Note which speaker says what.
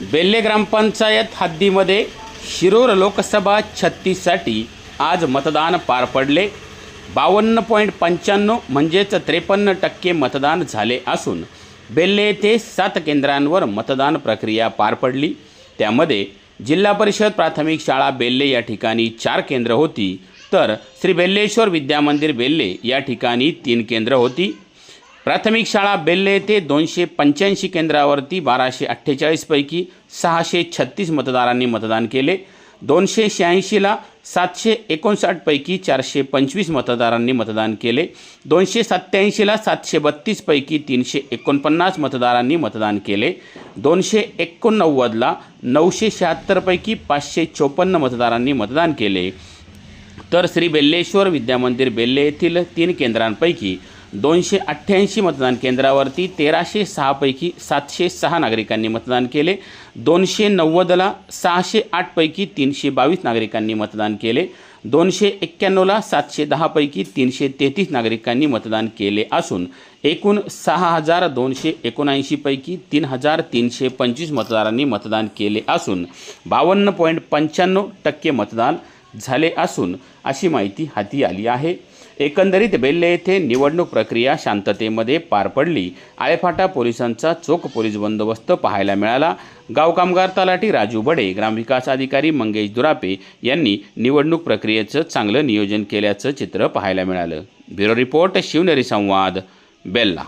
Speaker 1: बेल्ले ग्रामपंचायत हद्दीमध्ये शिरूर लोकसभा छत्तीससाठी आज मतदान पार पडले. बावन्न पॉईंट पंच्याण्णव म्हणजेच त्रेपन्न टक्के मतदान झाले असून बेल्ले येथे सात केंद्रांवर मतदान प्रक्रिया पार पडली. त्यामध्ये जिल्हा परिषद प्राथमिक शाळा बेल्ले या ठिकाणी चार केंद्र होती तर श्री बेल्लेश्वर विद्यामंदिर बेल्ले या ठिकाणी तीन केंद्र होती. प्राथमिक शाळा बेल्ले येथे दोनशे पंच्याऐंशी केंद्रावरती बाराशे अठ्ठेचाळीसपैकी सहाशे छत्तीस मतदारांनी मतदान केले. दोनशे शहाऐंशीला सातशे एकोणसाठपैकी चारशे पंचवीस मतदारांनी मतदान केले. दोनशे सत्त्याऐंशीला सातशे बत्तीसपैकी तीनशे एकोणपन्नास मतदारांनी मतदान केले. दोनशे एकोणनव्वदला नऊशे शहात्तरपैकी पाचशे चोपन्न मतदारांनी मतदान केले. तर श्री बेल्लेश्वर विद्यामंदिर बेल्ले येथील तीन केंद्रांपैकी दोनशे अठ्ठ्याऐंशी मतदान केंद्रावरती तेराशे सहापैकी सातशे सहा नागरिकांनी मतदान केले. दोनशे नव्वदला सहाशे आठपैकी तीनशे बावीस नागरिकांनी मतदान केले. दोनशे एक्क्याण्णवला सातशे दहापैकी तीनशे तेहतीस नागरिकांनी मतदान केले असून एकूण सहा हजार दोनशे एकोणऐंशीपैकी तीन हजार तीनशे पंचवीस मतदारांनी मतदान केले असून बावन्न पॉईंट पंच्याण्णव टक्के मतदान झाले असून अशी माहिती हाती आली आहे. एकंदरीत बेल्ले येथे निवडणूक प्रक्रिया शांततेमध्ये पार पडली. आळेफाटा पोलिसांचा चोख पोलीस बंदोबस्त पाहायला मिळाला. गाव कामगार तलाठी राजू बडे ग्रामविकास अधिकारी मंगेश दुरापे यांनी निवडणूक प्रक्रियेचं चांगलं नियोजन केल्याचं चित्र पाहायला मिळालं. ब्युरो रिपोर्ट शिवनेरी संवाद बेल्ला.